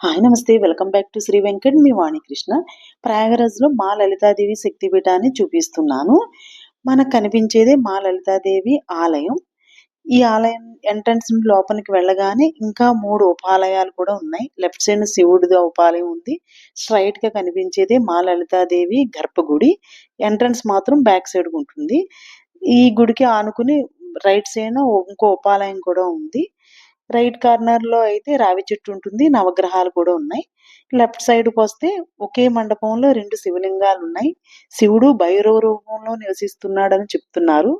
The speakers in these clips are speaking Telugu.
హాయ్ నమస్తే. Welcome back to Shri Venkat. మీ వాణికృష్ణ. ప్రయాగరాజ్లో మా లలితాదేవి శక్తిపీఠాన్ని చూపిస్తున్నాను. మనకు కనిపించేదే మా లలితాదేవి ఆలయం. ఈ ఆలయం ఎంట్రన్స్ లోపలికి వెళ్ళగానే ఇంకా మూడు ఉపాలయాలు కూడా ఉన్నాయి. లెఫ్ట్ సైడ్ శివుడిది ఉపాలయం ఉంది. స్ట్రైట్గా కనిపించేదే మా లలితాదేవి గర్భగుడి. ఎంట్రన్స్ మాత్రం బ్యాక్ సైడ్ ఉంటుంది. ఈ గుడికి ఆనుకుని రైట్ సైడ్ ఇంకో ఉపాలయం కూడా ఉంది. రైట్ కార్నర్లో అయితే రావి చెట్టు ఉంటుంది నవగ్రహాలు కూడా ఉన్నాయి. లెఫ్ట్ సైడ్కి వస్తే ఒకే మండపంలో రెండు శివలింగాలు ఉన్నాయి. శివుడు భైరవ రూపంలో నివసిస్తున్నాడని చెప్తున్నారు.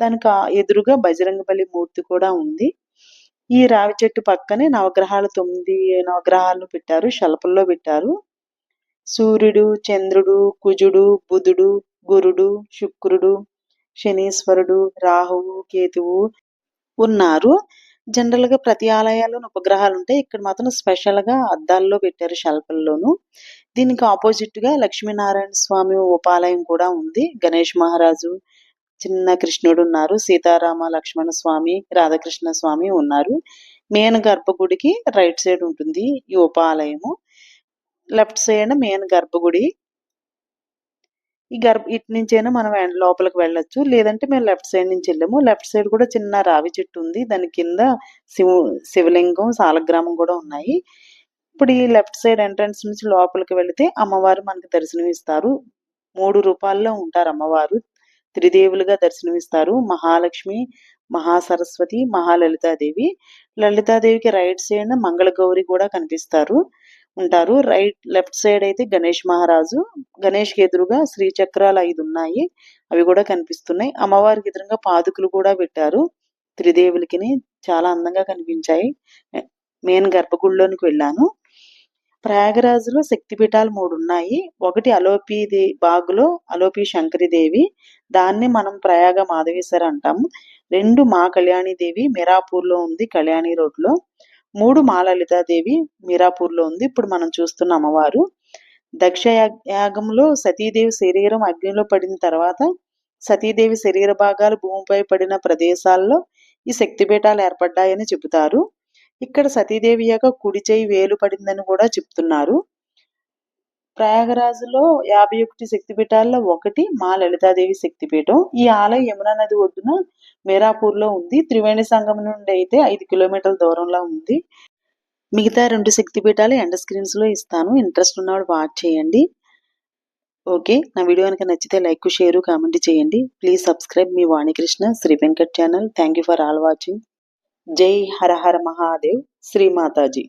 దానికి ఎదురుగా బజరంగబలి మూర్తి కూడా ఉంది. ఈ రావి చెట్టు పక్కనే నవగ్రహాలు తొమ్మిది నవగ్రహాలు పెట్టారు శలపల్లో పెట్టారు. సూర్యుడు చంద్రుడు కుజుడు బుధుడు గురుడు శుక్రుడు శనీశ్వరుడు రాహువు కేతువు ఉన్నారు. జనరల్గా ప్రతి ఆలయాల్లోనూ ఉపగ్రహాలు ఉంటాయి ఇక్కడ మాత్రం స్పెషల్గా అద్దాల్లో పెట్టారు శల్పల్లోను దీనికి ఆపోజిట్గా లక్ష్మీనారాయణ స్వామి ఉపాలయం కూడా ఉంది. గణేష్ మహారాజు చిన్న కృష్ణుడు ఉన్నారు. సీతారామ లక్ష్మణ స్వామి రాధాకృష్ణ స్వామి ఉన్నారు. మెయిన్ గర్భగుడికి రైట్ సైడ్ ఉంటుంది ఈ ఉపాలయము. లెఫ్ట్ సైడ్ మెయిన్ గర్భగుడి ఈ గర్భ ఇటు నుంచైనా మనం లోపలికి వెళ్ళొచ్చు. లేదంటే మేము లెఫ్ట్ సైడ్ నుంచి వెళ్ళాము. లెఫ్ట్ సైడ్ కూడా చిన్న రావి చెట్టు ఉంది. దాని కింద శివ శివలింగం సాలగ్రామం కూడా ఉన్నాయి. ఇప్పుడు ఈ లెఫ్ట్ సైడ్ ఎంట్రన్స్ నుంచి లోపలికి వెళితే అమ్మవారు మనకి దర్శనం ఇస్తారు మూడు రూపాల్లో ఉంటారు అమ్మవారు. త్రిదేవులుగా దర్శనమిస్తారు. మహాలక్ష్మి మహాసరస్వతి మహాలలితాదేవి. లలితాదేవికి రైట్ సైడ్ మంగళగౌరి కూడా కనిపిస్తారు. ఉంటారు. రైట్ లెఫ్ట్ సైడ్ అయితే గణేష్ మహారాజు. గణేష్కి ఎదురుగా శ్రీచక్రాలు ఐదు ఉన్నాయి. అవి కూడా కనిపిస్తున్నాయి. అమ్మవారికి ఎదురుగా పాదుకులు కూడా పెట్టారు. త్రిదేవులకి చాలా అందంగా కనిపించాయి. మెయిన్ గర్భగుడిలోనికి వెళ్ళాను. ప్రయాగరాజులో శక్తిపీఠాలు మూడు ఉన్నాయి. ఒకటి అలోపిది బాగులో అలోపి శంకరిదేవి. దాన్ని మనం ప్రయాగ మాధవేశ్వర అంటాము. రెండు మా కళ్యాణిదేవి. మిరాపూర్లో ఉంది కళ్యాణి రోడ్లో. మూడు మాలలితాదేవి మీరాపూర్లో ఉంది. ఇప్పుడు మనం చూస్తున్న అమ్మవారు. దక్ష యాగంలో సతీదేవి శరీరం అగ్నిలో పడిన తర్వాత సతీదేవి శరీర భాగాలు భూమిపై పడిన ప్రదేశాల్లో ఈ శక్తిపీఠాలు ఏర్పడ్డాయని చెబుతారు. ఇక్కడ సతీదేవి యొక్క కుడి చేయి వేలు పడిందని కూడా చెప్తున్నారు. ప్రయాగరాజులో యాభై ఒకటి శక్తిపీఠాల్లో ఒకటి మా లలితాదేవి శక్తిపీఠం. ఈ ఆలయం యమునా నది ఒడ్డున మేరాపూర్లో ఉంది. త్రివేణి సంఘం నుండి అయితే ఐదు కిలోమీటర్ల దూరంలో ఉంది. మిగతా రెండు శక్తిపీఠాలు ఎండ స్క్రీన్స్లో ఇస్తాను. ఇంట్రెస్ట్ ఉన్నవాడు వాచ్ చేయండి. ఓకే? నా వీడియో కనుక నచ్చితే లైక్ షేర్ కామెంట్ చేయండి. Please subscribe me Vanikrishna Shri Venkat channel. Thank you for all watching. జై హర హర మహాదేవ్. శ్రీ మాతాజీ.